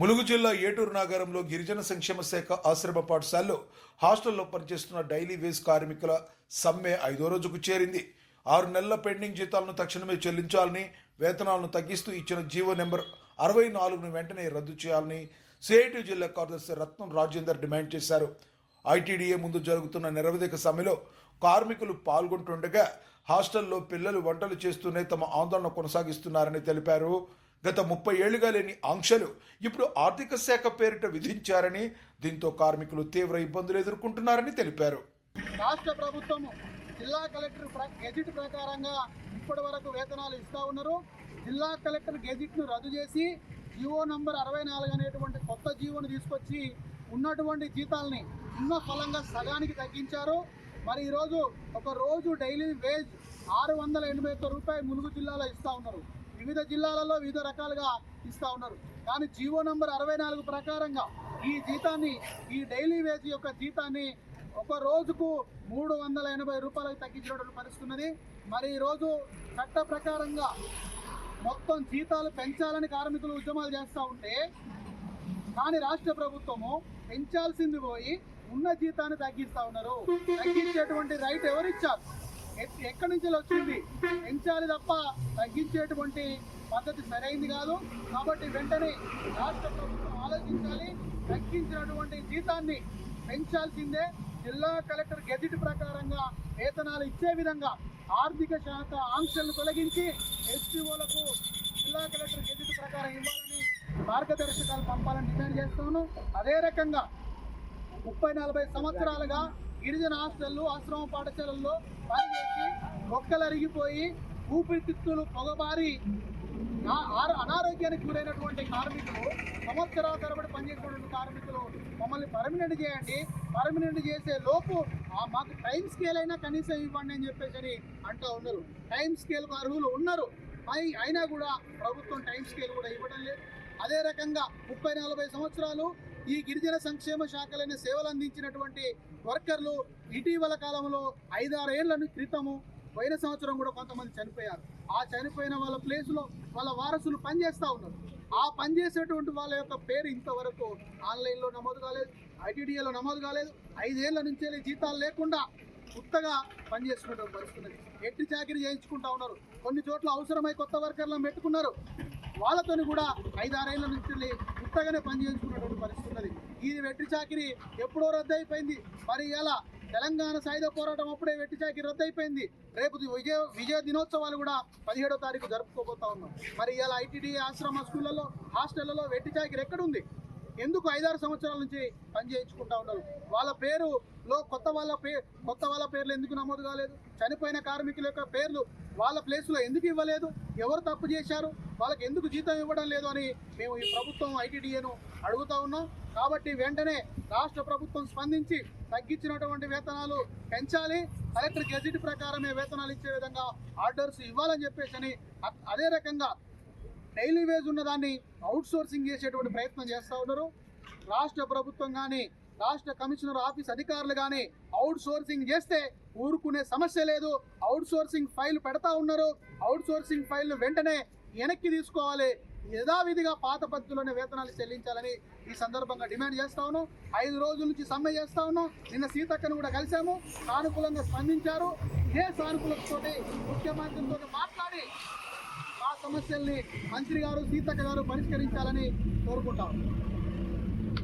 ములుగు జిల్లా ఏటూరు నగరంలో గిరిజన సంక్షేమ శాఖ ఆశ్రమ పాఠశాలలో హాస్టల్లో పనిచేస్తున్న డైలీ వేజ్ కార్మికుల సమ్మె ఐదో రోజుకు చేరింది. ఆరు నెలల పెండింగ్ జీతాలను తక్షణమే చెల్లించాలని వేతనాలను తగ్గిస్తూ ఇచ్చిన జీవో నెంబర్ అరవై నాలుగును వెంటనే రద్దు చేయాలని సిఐటి జిల్లా కార్యదర్శి రత్నం రాజేందర్ డిమాండ్ చేశారు. ఐటీడీఏ ముందు జరుగుతున్న నిరవధిక సమ్మెలో కార్మికులు పాల్గొంటుండగా హాస్టల్లో పిల్లలు వంటలు చేస్తూనే తమ ఆందోళన కొనసాగిస్తున్నారని తెలిపారు. గత ముప్పై ఏళ్ళుగా లేని ఆంక్షలు ఇప్పుడు ఆర్థిక శాఖ పేరిట విధించారని దీంతో కార్మికులు తీవ్ర ఇబ్బందులు ఎదుర్కొంటున్నారని తెలిపారు. రాష్ట్ర ప్రభుత్వం జిల్లా కలెక్టర్ ప్ర- గెజిట్ ప్రకారంగా ఇప్పటి వరకు వేతనాలు ఇస్తా ఉన్నారు. జిల్లా కలెక్టర్ గెజిట్ను రద్దు చేసి జీవో నంబర్ అరవై నాలుగు అనేటువంటి కొత్త జీవోను తీసుకొచ్చి ఉన్నటువంటి జీతాలని ఉన్న ఫలంగా సగానికి తగ్గించారు. మరి ఈరోజు ఒక రోజు డైలీ వేజ్ ఆరు వందల ఎనభై ఒక్క రూపాయలు ములుగు జిల్లాలో ఇస్తా ఉన్నారు. వివిధ జిల్లాలలో వివిధ రకాలుగా ఇస్తూ ఉన్నారు. కానీ జీవో నంబర్ అరవై నాలుగు ప్రకారంగా ఈ జీతాన్ని ఈ డైలీ వేజ్ యొక్క జీతాన్ని ఒక రోజుకు మూడు వందల ఎనభై రూపాయలకు తగ్గించినటువంటి పరిస్థితి ఉన్నది మరి ఈరోజు చట్ట ప్రకారంగా మొత్తం జీతాలు పెంచాలని కార్మికులు ఉద్యమాలు చేస్తూ ఉంటే కానీ రాష్ట్ర ప్రభుత్వము పెంచాల్సింది పోయి ఉన్న జీతాన్ని తగ్గిస్తూ ఉన్నారు. తగ్గించేటువంటి రైట్ ఎవరిచ్చారు? ఎక్కడి నుంచి వచ్చింది? పెంచాలి తప్ప తగ్గించేటువంటి పద్ధతి సరైంది కాదు. కాబట్టి వెంటనే రాష్ట్ర ప్రభుత్వం ఆలోచించాలి. తగ్గించినటువంటి జీతాన్ని పెంచాల్సిందే. జిల్లా కలెక్టర్ గెజిట్ ప్రకారంగా వేతనాలు ఇచ్చే విధంగా ఆర్థిక శాఖ ఆంక్షలను తొలగించి ఎస్టీఓలకు జిల్లా కలెక్టర్ గెజిట్ ప్రకారం ఇవ్వాలని మార్గదర్శకాలు పంపాలని డిమాండ్ చేస్తాను అదే రకంగా ముప్పై నలభై సంవత్సరాలుగా గిరిజన హాస్టళ్ళు ఆశ్రమ పాఠశాలల్లో పనిచేసి మొక్కలు అరిగిపోయి ఊపిరితిత్తులు పొగబారి అనారోగ్యానికి గురైనటువంటి కార్మికులు సంవత్సరాల తరబడి పనిచేసినటువంటి కార్మికులు మమ్మల్ని పర్మినెంట్ చేయండి. పర్మినెంట్ చేసే లోపు ఆ మాకు టైం స్కేల్ అయినా కనీసం ఇవ్వండి అని చెప్పేసి అని అంటూ ఉన్నారు. టైం స్కేల్కు అర్హులు ఉన్నారు. అయి- అయినా కూడా ప్రభుత్వం టైం స్కేల్ కూడా ఇవ్వడం లేదు. అదే రకంగా ముప్పై నలభై సంవత్సరాలు ఈ గిరిజన సంక్షేమ శాఖలైన సేవలు అందించినటువంటి వర్కర్లు ఇటీవల కాలంలో ఐదారు ఏళ్ళ క్రితము పోయిన సంవత్సరం కూడా కొంతమంది చనిపోయారు. ఆ చనిపోయిన వాళ్ళ ప్లేస్లో వాళ్ళ వారసులు పనిచేస్తూ ఉన్నారు. ఆ పనిచేసేటువంటి వాళ్ళ యొక్క పేరు ఇంతవరకు ఆన్లైన్లో నమోదు కాలేదు ఐటీడీఏలో నమోదు కాలేదు. ఐదేళ్ళ నుంచే జీతాలు లేకుండా కొత్తగా పనిచేసుకునే పరిస్థితి ఎట్టి చాకరీ చేయించుకుంటా ఉన్నారు. కొన్ని చోట్ల అవసరమై కొత్త వర్కర్లను పెట్టుకున్నారు. వాళ్ళతోని కూడా ఐదారేళ్ళ నుంచి కొత్తగానే పనిచేసుకున్నటువంటి పరిస్థితి ఈ వెట్టి చాకిరి ఎప్పుడో రద్దు అయిపోయింది మరి ఇలా తెలంగాణ సాయుధ పోరాటం అప్పుడే వెట్టి చాకిరి రద్దు అయిపోయింది రేపు విజయ విజయ దినోత్సవాలు కూడా పదిహేడో తారీఖు జరుపుకోబోతా ఉన్నాం. మరి ఇలా ఐటీడీ ఆశ్రమ స్కూళ్ళలో హాస్టళ్ళలో వెట్టి చాకిరి ఎక్కడుంది? ఎందుకు ఐదారు సంవత్సరాల నుంచి పనిచేయించుకుంటా ఉన్నారు? వాళ్ళ పేరులో కొత్త వాళ్ళ పే కొత్త వాళ్ళ పేర్లు ఎందుకు నమోదు కాలేదు? చనిపోయిన కార్మికుల యొక్క పేర్లు వాళ్ళ ప్లేస్లో ఎందుకు ఇవ్వలేదు? ఎవరు తప్పు చేశారు? వాళ్ళకి ఎందుకు జీతం ఇవ్వడం లేదు అని మేము ఈ ప్రభుత్వం ఐటీడీఏను అడుగుతా ఉన్నాం. కాబట్టి వెంటనే రాష్ట్ర ప్రభుత్వం స్పందించి తగ్గించినటువంటి వేతనాలు పెంచాలి. కలెక్టర్ గెజిట్ ప్రకారమే వేతనాలు ఇచ్చే విధంగా ఆర్డర్స్ ఇవ్వాలని చెప్పేసి అని అదే రకంగా డైలీ వేజ్ ఉన్నదాన్ని అవుట్సోర్సింగ్ చేసేటువంటి ప్రయత్నం చేస్తూ ఉన్నారు. రాష్ట్ర ప్రభుత్వం కానీ రాష్ట్ర కమిషనర్ ఆఫీస్ అధికారులు కానీ అవుట్సోర్సింగ్ చేస్తే ఊరుకునే సమస్య లేదు. అవుట్సోర్సింగ్ ఫైల్ పెడతా ఉన్నారు. అవుట్సోర్సింగ్ ఫైల్ను ఫైల్ వెంటనే వెనక్కి తీసుకోవాలి. యథావిధిగా పాత పద్ధతిలోనే వేతనాలు చెల్లించాలని ఈ సందర్భంగా డిమాండ్ చేస్తా ఉన్నాం. ఐదు రోజుల నుంచి సమ్మె చేస్తా ఉన్నాం. నిన్న సీతక్కను కూడా కలిశాము. సానుకూలంగా స్పందించారు. ఇదే సానుకూలతోటి ముఖ్యమంత్రితో మాట్లాడి సమస్యల్ని మంత్రి గారు సీతక్క గారు పరిష్కరించాలని కోరుకుంటాం.